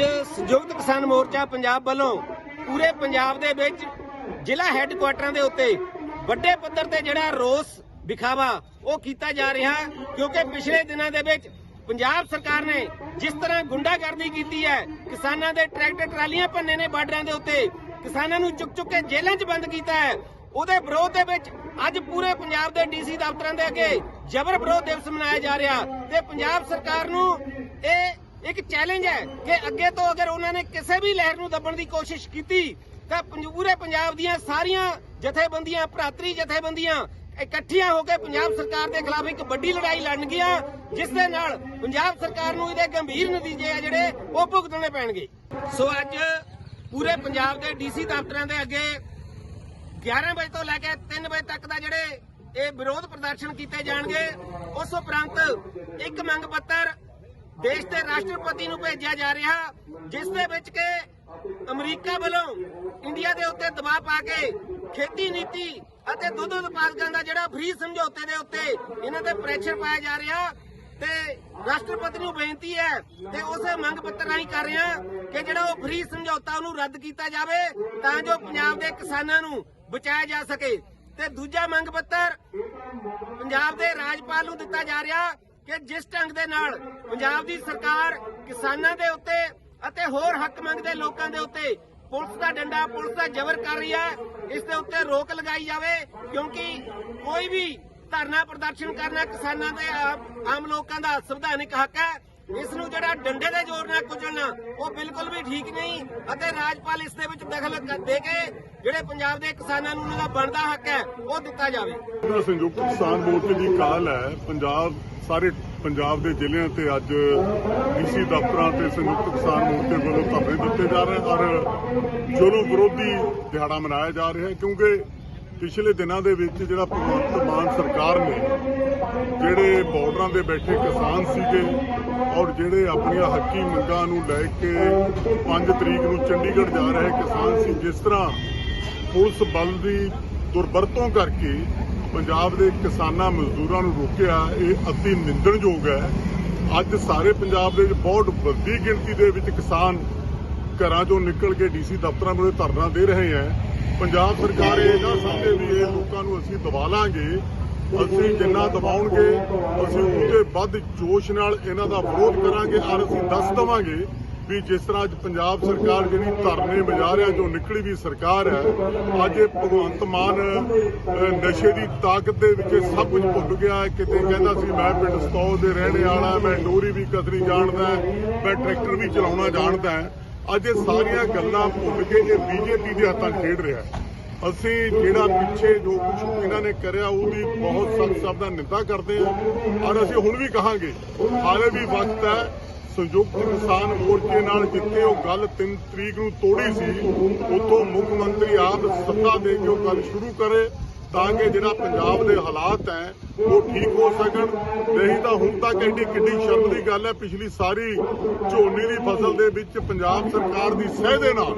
ਅੱਜ ਸੰਯੁਕਤ ਕਿਸਾਨ ਮੋਰਚਾ ਪੰਜਾਬ ਵੱਲੋਂ ਪੂਰੇ ਪੰਜਾਬ ਦੇ ਵਿੱਚ ਜ਼ਿਲ੍ਹਾ ਹੈੱਡਕੁਆਟਰਾਂ ਦੇ ਉੱਤੇ ਵੱਡੇ ਪੱਧਰ ਤੇ ਜਿਹੜਾ ਰੋਸ ਵਿਖਾਵਾ ਉਹ ਕੀਤਾ ਜਾ ਰਿਹਾ ਕਿਉਂਕਿ ਪਿਛਲੇ ਦਿਨਾਂ ਦੇ ਵਿੱਚ ਪੰਜਾਬ ਸਰਕਾਰ ਨੇ ਜਿਸ ਤਰ੍ਹਾਂ ਗੁੰਡਾਗਰਦੀ ਕੀਤੀ ਹੈ, ਕਿਸਾਨਾਂ ਦੇ ਟਰੈਕਟਰ ਟਰਾਲੀਆਂ ਭੰਨੇ ਨੇ ਬਾਰਡਰਾਂ ਦੇ ਉੱਤੇ, ਕਿਸਾਨਾਂ ਨੂੰ ਚੁੱਕ ਚੁੱਕ ਕੇ ਜੇਲ੍ਹਾਂ 'ਚ ਬੰਦ ਕੀਤਾ ਹੈ, ਉਹਦੇ ਵਿਰੋਧ ਦੇ ਵਿੱਚ ਅੱਜ ਪੂਰੇ ਪੰਜਾਬ ਦੇ ਡੀਸੀ ਦਫ਼ਤਰਾਂ ਦੇ ਅੱਗੇ ਜਬਰ ਵਿਰੋਧ ਦਿਵਸ ਮਨਾਇਆ ਜਾ ਰਿਹਾ ਤੇ ਪੰਜਾਬ ਸਰਕਾਰ ਨੂੰ ਇਹ ਇੱਕ ਚੈਲੰਜ ਹੈ ਕਿ ਅੱਗੇ ਤੋਂ ਅਗਰ ਉਹਨਾਂ ਨੇ ਕਿਸੇ ਵੀ ਲਹਿਰ ਨੂੰ ਦੱਬਣ ਦੀ ਕੋਸ਼ਿਸ਼ ਕੀਤੀ, ਤਾਂ ਪੂਰੇ ਪੰਜਾਬ ਦੀਆਂ ਸਾਰੀਆਂ ਜਥੇਬੰਦੀਆਂ, ਭਰਾਤਰੀ ਜਥੇਬੰਦੀਆਂ ਇਕੱਠੀਆਂ ਹੋ ਕੇ ਪੰਜਾਬ ਸਰਕਾਰ ਦੇ ਖਿਲਾਫ ਇੱਕ ਵੱਡੀ ਲੜਾਈ ਲੜਨਗੀਆਂ, ਜਿਸ ਦੇ ਨਾਲ ਪੰਜਾਬ ਸਰਕਾਰ ਨੂੰ ਇਹਦੇ ਗੰਭੀਰ ਨਤੀਜੇ ਆ ਜਿਹੜੇ ਉਹ ਭੁਗਤਣੇ ਪੈਣਗੇ। ਸੋ ਅੱਜ ਪੂਰੇ ਪੰਜਾਬ ਦੇ ਡੀਸੀ ਦਫ਼ਤਰਾਂ ਦੇ ਅੱਗੇ 11 ਵਜੇ ਤੋਂ ਲੈ ਕੇ 3 ਵਜੇ ਤੱਕ ਦਾ ਜਿਹੜੇ ਇਹ ਵਿਰੋਧ ਪ੍ਰਦਰਸ਼ਨ ਕੀਤੇ ਜਾਣਗੇ, ਉਸ ਉਪਰੰਤ ਇੱਕ ਮੰਗ ਪੱਤਰ ਦੇਸ਼ ਦੇ ਰਾਸ਼ਟਰਪਤੀ ਨੂੰ ਭੇਜਿਆ ਜਾ ਰਿਹਾ, ਜਿਸ ਦੇ ਵਿੱਚ ਕਿ ਅਮਰੀਕਾ ਵੱਲੋਂ ਇੰਡੀਆ ਦੇ ਉੱਤੇ ਦਬਾਅ ਪਾ ਕੇ ਖੇਤੀ ਨੀਤੀ ਅਤੇ ਦੁੱਧ ਉਤਪਾਦਕਾਂ ਦਾ ਜਿਹੜਾ ਫ੍ਰੀ ਸਮਝੌਤੇ ਦੇ ਉੱਤੇ ਇਹਨਾਂ ਤੇ ਪ੍ਰੈਸ਼ਰ ਪਾਇਆ ਜਾ ਰਿਹਾ, ਤੇ ਰਾਸ਼ਟਰਪਤੀ ਨੂੰ ਬੇਨਤੀ ਹੈ ਤੇ ਉਸੇ ਮੰਗ ਪੱਤਰ ਰਾਹੀਂ ਕਰ ਰਿਹਾ ਕਿ ਜਿਹੜਾ ਉਹ ਫ੍ਰੀ ਸਮਝੌਤਾ ਉਹਨੂੰ ਰੱਦ ਕੀਤਾ ਜਾਵੇ ਤਾਂ ਜੋ ਪੰਜਾਬ ਦੇ ਕਿਸਾਨਾਂ ਨੂੰ ਬਚਾਇਆ ਜਾ ਸਕੇ। ਤੇ ਦੂਜਾ ਮੰਗ ਪੱਤਰ, ਪੰਜਾਬ ਦੇ ਰਾਜਪਾਲ ਨੂੰ ਦਿੱਤਾ ਜਾ ਰਿਹਾ ਕਿ ਜਿਸ ਢੰਗ ਦੇ ਨਾਲ ਪੰਜਾਬ ਦੀ ਸਰਕਾਰ ਕਿਸਾਨਾਂ ਦੇ ਉੱਤੇ ਅਤੇ ਹੋਰ ਹੱਕ ਮੰਗਦੇ ਲੋਕਾਂ ਦੇ ਉੱਤੇ ਪੁਲਿਸ ਦਾ ਡੰਡਾ, ਪੁਲਿਸ ਦਾ ਜ਼ਬਰ ਕਰ ਰਹੀ ਹੈ, ਇਸ ਦੇ ਉੱਤੇ ਰੋਕ ਲਗਾਈ ਜਾਵੇ, ਕਿਉਂਕਿ ਕੋਈ ਵੀ ਧਰਨਾ ਪ੍ਰਦਰਸ਼ਨ ਕਰਨਾ ਕਿਸਾਨਾਂ ਦੇ, ਆਮ- ਆਮ ਲੋਕਾਂ ਦਾ ਸੰਵਿਧਾਨਿਕ ਹੱਕ ਹੈ। ਇਸ ਨੂੰ ਜਿਹੜਾ ਡੰਡੇ ਦੇ ਜ਼ੋਰ ਨਾਲ ਕੁਚਲਣਾ, ਉਹ ਬਿਲਕੁਲ ਵੀ ਠੀਕ ਨਹੀਂ ਅਤੇ ਰਾਜਪਾਲ ਇਸ ਦੇ ਵਿੱਚ ਦਖਲ ਦੇ ਕੇ ਜਿਹੜੇ ਪੰਜਾਬ ਦੇ ਕਿਸਾਨਾਂ ਨੂੰ ਉਹਨਾਂ ਦਾ ਬਣਦਾ ਹੱਕ ਹੈ, ਉਹ ਦਿੱਤਾ ਜਾਵੇ। ਸੰਯੁਕਤ ਕਿਸਾਨ ਮੋਰਚੇ ਦੀ ਕਾਲ ਹੈ। ਪੰਜਾਬ ਸਾਰੇ ਪੰਜਾਬ ਦੇ ਜ਼ਿਲ੍ਹਿਆਂ ਤੇ ਅੱਜ ਡੀਸੀ ਦਫ਼ਤਰਾਂ ਤੇ ਸੰਯੁਕਤ ਕਿਸਾਨ ਮੋਰਚੇ ਵੱਲੋਂ ਧਰਨੇ ਦਿੱਤੇ ਜਾ ਰਹੇ ਹਨ ਔਰ ਜੁਰਮ ਵਿਰੋਧੀ ਦਿਹਾੜਾ ਮਨਾਇਆ ਜਾ ਰਿਹਾ ਹੈ ਕਿਉਂਕਿ ਪਿਛਲੇ ਦਿਨਾਂ ਦੇ ਵਿੱਚ ਜਿਹੜਾ ਭਗਵੰਤ ਮਾਨ ਸਰਕਾਰ ਨੇ ਜਿਹੜੇ ਬਾਰਡਰਾਂ ਦੇ ਬੈਠੇ ਕਿਸਾਨ ਸੀਗੇ ਔਰ ਜਿਹੜੇ ਆਪਣੀਆਂ ਹੱਕੀ ਮੰਗਾਂ ਨੂੰ ਲੈ ਕੇ 5 ਤਰੀਕ ਨੂੰ ਚੰਡੀਗੜ੍ਹ ਜਾ ਰਹੇ ਕਿਸਾਨ ਸੀ, ਜਿਸ ਤਰ੍ਹਾਂ ਪੁਲਿਸ ਬਲ ਦੀ ਦੁਰਵਰਤੋਂ ਕਰਕੇ ਪੰਜਾਬ ਦੇ ਕਿਸਾਨਾਂ ਮਜ਼ਦੂਰਾਂ ਨੂੰ ਰੋਕਿਆ, ਇਹ ਅਤੀ ਨਿੰਦਣਯੋਗ ਹੈ। ਅੱਜ ਸਾਰੇ ਪੰਜਾਬ ਦੇ ਵਿੱਚ ਬਹੁਤ ਵੱਡੀ ਗਿਣਤੀ ਦੇ ਵਿੱਚ ਕਿਸਾਨ ਘਰਾਂ ਚੋਂ ਨਿਕਲ ਕੇ ਡੀਸੀ ਦਫ਼ਤਰਾਂ ਮੂਹਰੇ ਧਰਨਾ ਦੇ ਰਹੇ ਹੈ। ਪੰਜਾਬ ਸਰਕਾਰ ਇਹ ਨਾ ਸਮਝੇ ਵੀ ਇਹ ਲੋਕਾਂ ਨੂੰ ਅਸੀਂ ਦਬਾ ਲਾਂਗੇ, ਅਸੀਂ ਜਿੰਨਾ ਦਬਾਉਣਗੇ, ਅਸੀਂ ਉਹਦੇ ਵੱਧ ਜੋਸ਼ ਨਾਲ ਇਹਨਾਂ ਦਾ ਵਿਰੋਧ ਕਰਾਂਗੇ, ਔਰ ਅਸੀਂ ਦੱਸ ਦਵਾਂਗੇ ਵੀ ਜਿਸ ਤਰ੍ਹਾਂ ਅੱਜ ਪੰਜਾਬ ਸਰਕਾਰ ਜਿਹੜੀ ਧਰਨੇ ਵਜਾ ਰਿਹਾ ਜੋ ਨਿਕਲੀ ਵੀ ਸਰਕਾਰ ਹੈ, ਅੱਜ ਇਹ ਭਗਵੰਤ ਮਾਨ ਨਸ਼ੇ ਦੀ ਤਾਕਤ ਦੇ ਵਿੱਚ ਸਭ ਕੁਝ ਭੁੱਲ ਗਿਆ ਕਿਤੇ ਕਹਿੰਦਾ ਸੀ, ਮੈਂ ਪਿੰਡ ਸਤੌਲ ਦੇ ਰਹਿਣੇ ਵਾਲਾ, ਮੈਂ ਡੋਰੀ ਵੀ ਕਤਰੀ ਜਾਣਦਾ ਮੈਂ ਟਰੈਕਟਰ ਵੀ ਚਲਾਉਣਾ ਜਾਣਦਾ ਅੱਜ ਇਹ ਸਾਰੀਆਂ ਗੱਲਾਂ ਭੁੱਲ ਕੇ ਇਹ ਬੀਜੇਪੀ ਦੇ ਹੱਥਾਂ ਖੇਡ ਰਿਹਾ ਅਸੀਂ ਜਿਹੜਾ ਪਿੱਛੇ ਜੋ ਕੁਝ ਇਹਨਾਂ ਨੇ ਕਰਿਆ, ਉਹਦੀ ਬਹੁਤ ਸਖਤ ਸ਼ਬਦਾਂ ਨਿੰਦਾ ਕਰਦੇ ਹਾਂ। ਔਰ ਅਸੀਂ ਹੁਣ ਵੀ ਕਹਾਂਗੇ, ਹਾਲੇ ਵੀ ਵਕਤ ਹੈ, ਸੰਯੁਕਤ ਕਿਸਾਨ ਮੋਰਚੇ ਨਾਲ ਜਿੱਥੇ ਉਹ ਗੱਲ 3 ਤਰੀਕ ਨੂੰ ਤੋੜੀ ਸੀ, ਉੱਥੋਂ ਮੁੱਖ ਮੰਤਰੀ ਆਪ ਸੱਤਾ ਦੇ ਕੇ ਉਹ ਗੱਲ ਸ਼ੁਰੂ ਕਰੇ। ਤਾਂ ਕਿ ਜਿਹੜਾ ਪੰਜਾਬ ਦੇ ਹਾਲਾਤ ਹੈ, ਉਹ ਠੀਕ ਹੋ ਸਕਣ। ਨਹੀਂ ਤਾਂ ਹੁਣ ਤੱਕ ਐਡੀ ਕਿੱਡੀ ਸ਼ਰਮ ਦੀ ਗੱਲ ਹੈ। ਪਿਛਲੀ ਸਾਰੀ ਝੋਨੇ ਦੀ ਫਸਲ ਦੇ ਵਿੱਚ ਪੰਜਾਬ ਸਰਕਾਰ ਦੀ ਸਹਿ ਦੇ ਨਾਲ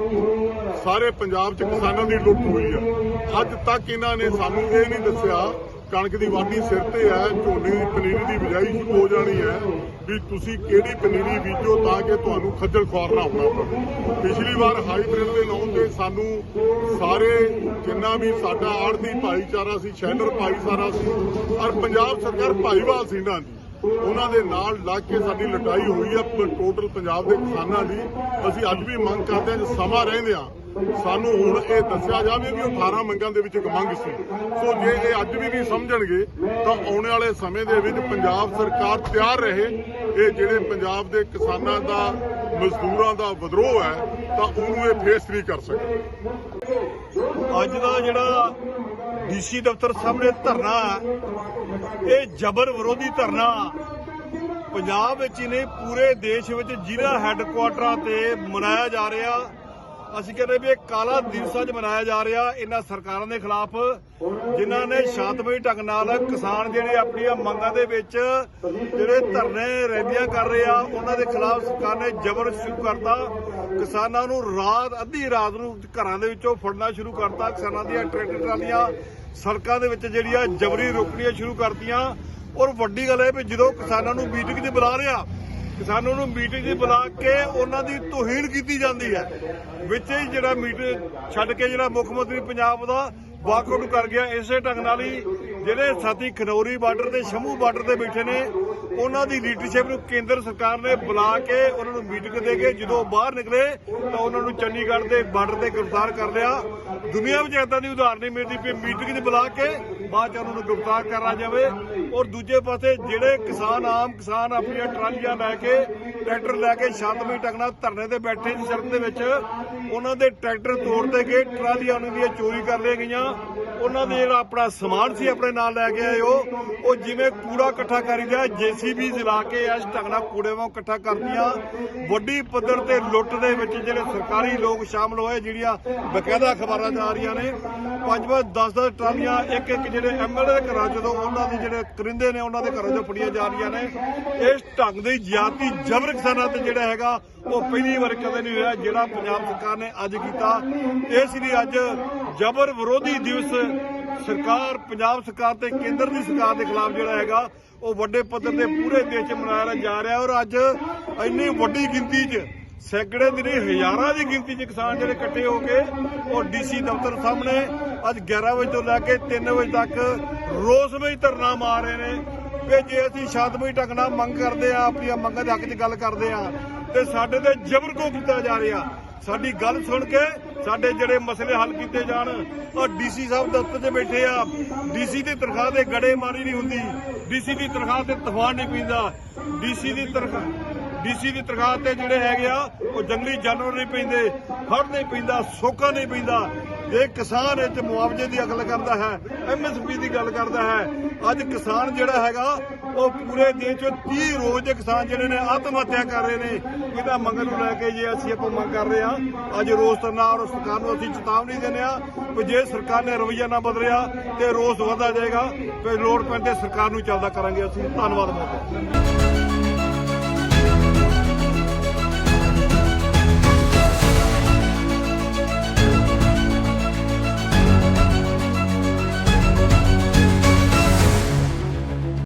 ਸਾਰੇ ਪੰਜਾਬ 'ਚ ਕਿਸਾਨਾਂ ਦੀ ਲੁੱਟ ਹੋਈ ਹੈ। ਅੱਜ ਤੱਕ ਇਹਨਾਂ ਨੇ ਸਾਨੂੰ ਇਹ ਨਹੀਂ ਦੱਸਿਆ ਕਣਕ ਦੀ ਵਾਢੀ ਸਿਰ ਤੇ ਹੈ, ਝੋਨੇ ਦੀ ਪਨੀਰੀ ਦੀ ਬਿਜਾਈ ਸ਼ੁਰੂ ਹੋ ਜਾਣੀ ਹੈ, ਵੀ ਤੁਸੀਂ ਕਿਹੜੀ ਪਨੀਰੀ ਬੀਜੋ ਤਾਂ ਕਿ ਤੁਹਾਨੂੰ ਖੱਜਲ ਖੁਆਰ ਨਾ ਹੋਣਾ ਪਵੇ। ਪਿਛਲੀ ਵਾਰ ਹਾਈਬ੍ਰਿਡ ਦੇ ਨਾਂ ਤੇ ਸਾਨੂੰ ਸਾਰੇ ਜਿੰਨਾ ਵੀ ਸਾਡਾ ਆੜਤੀ ਭਾਈਚਾਰਾ ਸੀ ਸ਼ੈਲਰ ਭਾਈਚਾਰਾ ਸੀ, ਔਰ ਪੰਜਾਬ ਸਰਕਾਰ ਭਾਈਵਾਲ ਸੀ ਇਹਨਾਂ ਦੀ। ਉਹਨਾਂ ਦੇ ਨਾਲ ਲੱਗ ਕੇ ਸਾਡੀ ਲਟਾਈ ਹੋਈ ਹੈ ਟੋਟਲ ਪੰਜਾਬ ਦੇ ਕਿਸਾਨਾਂ ਦੀ। ਅਸੀਂ ਅੱਜ ਵੀ ਮੰਗ ਕਰਦੇ ਹਾਂ ਜੇ ਸਮਾਂ ਰਹਿੰਦਿਆਂ ਸਾਨੂੰ ਹੁਣ ਇਹ ਦੱਸਿਆ ਜਾਵੇ ਵੀ ਉਹ 18 ਮੰਗਾਂ ਦੇ ਵਿੱਚ ਇੱਕ ਮੰਗ ਸੀ। ਸੋ ਜੇ ਇਹ ਅੱਜ ਵੀ ਨਹੀਂ ਸਮਝਣਗੇ, ਤਾਂ ਆਉਣ ਵਾਲੇ ਸਮੇਂ ਦੇ ਵਿੱਚ ਪੰਜਾਬ ਸਰਕਾਰ ਤਿਆਰ ਰਹੇ। ਇਹ ਜਿਹੜੇ ਪੰਜਾਬ ਦੇ ਕਿਸਾਨਾਂ ਦਾ ਮਜ਼ਦੂਰਾਂ ਦਾ ਵਿਦਰੋਹ ਹੈ ਤਾਂ ਉਹਨੂੰ ਇਹ ਫੇਸ ਨਹੀਂ ਕਰ ਸਕਦਾ ਅੱਜ ਦਾ ਜਿਹੜਾ ਡੀਸੀ ਦਫ਼ਤਰ ਸਾਹਮਣੇ ਧਰਨਾ ਹੈ, ਇਹ ਜਬਰ ਵਿਰੋਧੀ ਧਰਨਾ ਪੰਜਾਬ ਵਿੱਚ ਹੀ ਨਹੀਂ ਪੂਰੇ ਦੇਸ਼ ਵਿੱਚ ਜ਼ਿਲ੍ਹਾ ਹੈੱਡਕੁਆਟਰਾਂ ਤੇ ਮਨਾਇਆ ਜਾ ਰਿਹਾ। ਅਸੀਂ ਕਹਿੰਦੇ ਵੀ ਇਹ ਕਾਲਾ ਦਿਵਸ ਅੱਜ ਮਨਾਇਆ ਜਾ ਰਿਹਾ ਇਹਨਾਂ ਸਰਕਾਰਾਂ ਦੇ ਖਿਲਾਫ, ਜਿਨ੍ਹਾਂ ਨੇ ਸ਼ਾਂਤਮਈ ਢੰਗ ਨਾਲ ਕਿਸਾਨ ਜਿਹੜੇ ਆਪਣੀਆਂ ਮੰਗਾਂ ਦੇ ਵਿੱਚ ਜਿਹੜੇ ਧਰਨੇ ਰੈਲੀਆਂ ਕਰ ਰਹੇ ਆ, ਉਹਨਾਂ ਦੇ ਖਿਲਾਫ ਸਰਕਾਰ ਨੇ ਜ਼ਬਰ ਸ਼ੁਰੂ ਕਰਤਾ। ਕਿਸਾਨਾਂ ਨੂੰ ਰਾਤ, ਅੱਧੀ ਰਾਤ ਨੂੰ ਘਰਾਂ ਦੇ ਵਿੱਚੋਂ ਫੜਨਾ ਸ਼ੁਰੂ ਕਰਤਾ। ਕਿਸਾਨਾਂ ਦੀਆਂ ਟਰੈਕਟਰ, ਟਰਾਲੀਆਂ ਸੜਕਾਂ ਦੇ ਵਿੱਚ ਜਿਹੜੀਆਂ ਜਬਰੀ ਰੋਕਣੀਆਂ ਸ਼ੁਰੂ ਕਰਤੀਆਂ। ਔਰ ਵੱਡੀ ਗੱਲ ਇਹ ਵੀ ਜਦੋਂ ਕਿਸਾਨਾਂ ਨੂੰ ਮੀਟਿੰਗ 'ਤੇ ਬੁਲਾ ਰਿਹਾ ਕਿਸਾਨਾਂ ਨੂੰ ਮੀਟਿੰਗ 'ਚ ਬੁਲਾ ਕੇ ਉਹਨਾਂ ਦੀ ਤੋਹੀਨ ਕੀਤੀ ਜਾਂਦੀ ਹੈ। ਵਿੱਚ ਹੀ ਜਿਹੜਾ ਮੀਟਿੰਗ ਛੱਡ ਕੇ ਜਿਹੜਾ ਮੁੱਖ ਮੰਤਰੀ ਪੰਜਾਬ ਦਾ ਵਾਕਆਊਟ ਕਰ ਗਿਆ, ਇਸੇ ਢੰਗ ਨਾਲ ਹੀ ਜਿਹੜੇ ਸਾਥੀ ਖਨੌਰੀ ਬਾਰਡਰ ਤੇ ਸ਼ੰਭੂ ਬਾਰਡਰ ਤੇ ਬੈਠੇ ਨੇ, ਉਹਨਾਂ ਦੀ ਲੀਡਰਸ਼ਿਪ ਨੂੰ ਕੇਂਦਰ ਸਰਕਾਰ ਨੇ ਬੁਲਾ ਕੇ ਉਹਨਾਂ ਨੂੰ ਮੀਟਿੰਗ ਦੇ ਕੇ ਜਦੋਂ ਉਹ ਬਾਹਰ ਨਿਕਲੇ ਤਾਂ ਉਹਨਾਂ ਨੂੰ ਚੰਡੀਗੜ੍ਹ ਦੇ ਬਾਰਡਰ ਤੇ ਗ੍ਰਿਫਤਾਰ ਕਰ ਲਿਆ। ਦੁਨੀਆ ਵਿੱਚ ਏਦਾਂ ਦੀ ਉਦਾਹਰਨ ਨਹੀਂ ਮਿਲਦੀ ਕਿ ਮੀਟਿੰਗ 'ਚ ਬੁਲਾ ਕੇ ਬਾਅਦ ਚ ਉਹਨਾਂ ਨੂੰ ਗ੍ਰਿਫਤਾਰ ਕਰਾ ਜਾਵੇ। ਔਰ ਦੂਜੇ ਪਾਸੇ ਜਿਹੜੇ ਕਿਸਾਨ ਆਮ ਕਿਸਾਨ ਆਪਣੀਆਂ ਟਰਾਲੀਆਂ ਲੈ ਕੇ, ਟਰੈਕਟਰ ਲੈ ਕੇ ਸ਼ਾਂਤਮਈ ਟੰਗਣਾ, ਧਰਨੇ ਤੇ ਬੈਠੇ ਸੀ ਸੜਕ ਦੇ ਵਿੱਚ, ਉਹਨਾਂ ਦੇ ਟਰੈਕਟਰ ਤੋੜਦੇ ਗਏ, ਟਰਾਲੀਆਂ ਉਹਨਾਂ ਦੀਆਂ ਚੋਰੀ ਕਰ ਲਈਆਂ ਗਈਆਂ। ਉਹਨਾਂ ਦੇ ਜਿਹੜਾ ਆਪਣਾ ਸਮਾਨ ਸੀ ਆਪਣੇ ਨਾਲ ਲੈ ਕੇ ਆਏ ਉਹ ਉਹ ਜਿਵੇਂ ਕੂੜਾ ਇਕੱਠਾ ਕਰੀਦਾ ਜੀਸੀਬੀ ਚਲਾ ਕੇ ਇਸ ਟੰਗਣਾ ਕੂੜੇ ਵਾਂ ਇਕੱਠਾ ਕਰਦੀਆਂ। ਵੱਡੀ ਪੱਧਰ ਤੇ ਲੁੱਟ ਦੇ ਵਿੱਚ ਜਿਹੜੇ ਸਰਕਾਰੀ ਲੋਕ ਸ਼ਾਮਲ ਹੋਏ, ਜਿਹੜੀਆਂ ਬਕਾਇਦਾ ਖਬਰਾਂ ਆ ਰਹੀਆਂ ਨੇ ਪੰਜ ਪੰਜ 10 10 ਟਰਾਲੀਆਂ ਇੱਕ ਇੱਕ ਜਿਹੜੇ ਐਮਐਲਏ ਦੇ ਘਰਾਂ ਜਦੋਂ ਉਹਨਾਂ ਦੇ ਜਿਹੜੇ ਕਰਿੰਦੇ ਨੇ, ਉਹਨਾਂ ਦੇ ਘਰਾਂ ਚੋਂ ਫੜੀਆਂ ਜਾ ਰਹੀਆਂ ਨੇ। ਇਸ ਢੰਗ ਦੀ ਜ਼ਿਆਦਤੀ ਜਬਰ ਕਿਸਾਨਾਂ ਤੇ ਜਿਹੜਾ ਹੈਗਾ, ਉਹ ਪਹਿਲੀ ਵਾਰ ਕਦੇ ਨਹੀਂ ਹੋਇਆ, ਜਿਹੜਾ ਪੰਜਾਬ ਸਰਕਾਰ ਨੇ ਅੱਜ ਕੀਤਾ। ਇਸ ਲਈ ਅੱਜ ਜਬਰ ਵਿਰੋਧੀ ਦਿਵਸ ਸਰਕਾਰ, ਪੰਜਾਬ ਸਰਕਾਰ ਤੇ ਕੇਂਦਰ ਦੀ ਸਰਕਾਰ ਦੇ ਖਿਲਾਫ ਜਿਹੜਾ ਹੈਗਾ, ਉਹ ਵੱਡੇ ਪੱਧਰ ਤੇ ਪੂਰੇ ਦੇਸ਼ 'ਚ ਮਨਾਇਆ ਜਾ ਰਿਹਾ ਔਰ ਅੱਜ ਇੰਨੀ ਵੱਡੀ ਗਿਣਤੀ 'ਚ, ਸੈਂਕੜੇ ਦੀ ਨਹੀਂ, ਹਜ਼ਾਰਾਂ ਦੀ ਗਿਣਤੀ 'ਚ ਕਿਸਾਨ ਜਿਹੜੇ ਇਕੱਠੇ ਹੋ ਕੇ ਉਹ ਡੀਸੀ ਦਫ਼ਤਰ ਸਾਹਮਣੇ ਅੱਜ 11 ਵਜੇ ਤੋਂ ਲੈ ਕੇ 3 ਵਜੇ ਤੱਕ ਰੋਸਮਈ ਧਰਨਾ ਮਾਰ ਰਹੇ ਨੇ ਕਿ ਜੇ ਅਸੀਂ ਸ਼ਾਂਤਮਈ ਢੰਗ ਨਾਲ ਮੰਗ ਕਰਦੇ ਆ ਆਪਣੀਆਂ ਮੰਗਾਂ ਦੇ ਹੱਕ 'ਚ ਗੱਲ ਕਰਦੇ ਆ ਤੇ ਸਾਡੇ ਤੇ ਜ਼ਬਰ ਕੋ ਕੀਤਾ ਜਾ ਰਿਹਾ। ਸਾਡੀ ਗੱਲ ਸੁਣ ਕੇ ਸਾਡੇ ਜਿਹੜੇ ਮਸਲੇ ਹੱਲ ਕੀਤੇ ਜਾਣ ਔਰ ਡੀਸੀ ਸਾਹਿਬ ਦਫ਼ਤਰ 'ਚ ਬੈਠੇ ਆ। ਡੀਸੀ ਦੀ ਤਨਖਾਹ ਤੇ ਗੜੇ ਮਾਰੀ ਨਹੀਂ ਹੁੰਦੀ। ਡੀਸੀ ਦੀ ਤਨਖਾਹ ਤੇ ਤੂਫਾਨ ਨਹੀਂ ਪੀਂਦਾ। ਡੀਸੀ ਦੀ ਤਨਖਾਹ, ਡੀਸੀ ਦੀ ਤਨਖਾਹ ਤੇ ਜਿਹੜੇ ਹੈਗੇ ਆ, ਉਹ ਜੰਗਲੀ ਜਾਨਵਰ ਨਹੀਂ ਪੈਂਦੇ, ਹੜ੍ਹ ਨਹੀਂ ਪੈਂਦਾ, ਸੋਕਾ ਨਹੀਂ ਪੈਂਦਾ। ਇਹ ਕਿਸਾਨ ਇਹ 'ਚ ਮੁਆਵਜ਼ੇ ਦੀ ਗੱਲ ਕਰਦਾ ਹੈ ਐਮਐਸਪੀ ਦੀ ਗੱਲ ਕਰਦਾ ਹੈ। ਅੱਜ ਕਿਸਾਨ ਜਿਹੜਾ ਹੈਗਾ ਉਹ ਪੂਰੇ ਦੇਸ਼ 'ਚ 30 ਰੋਜ਼ ਦੇ ਕਿਸਾਨ ਜਿਹੜੇ ਨੇ ਆਤਮ ਹੱਤਿਆ ਕਰ ਰਹੇ ਨੇ। ਇਹਦਾ ਮੰਗ ਨੂੰ ਲੈ ਕੇ ਜੇ ਅਸੀਂ ਆਪਾਂ ਮੰਗ ਕਰ ਰਹੇ ਹਾਂ, ਅੱਜ ਰੋਸ ਧਰਨਾ ਔਰ ਸਰਕਾਰ ਨੂੰ ਅਸੀਂ ਚੇਤਾਵਨੀ ਦਿੰਦੇ ਆ ਕਿ ਜੇ ਸਰਕਾਰ ਨੇ ਰਵੱਈਆ ਨਾ ਬਦਲਿਆ ਤੇ ਰੋਸ ਵਧਦਾ ਜਾਏਗਾ ਫਿਰ ਲੋੜ ਪੈਂਦੇ ਸਰਕਾਰ ਨੂੰ ਚੱਲਦਾ ਕਰਾਂਗੇ ਅਸੀਂ। ਧੰਨਵਾਦ ਬਹੁਤ।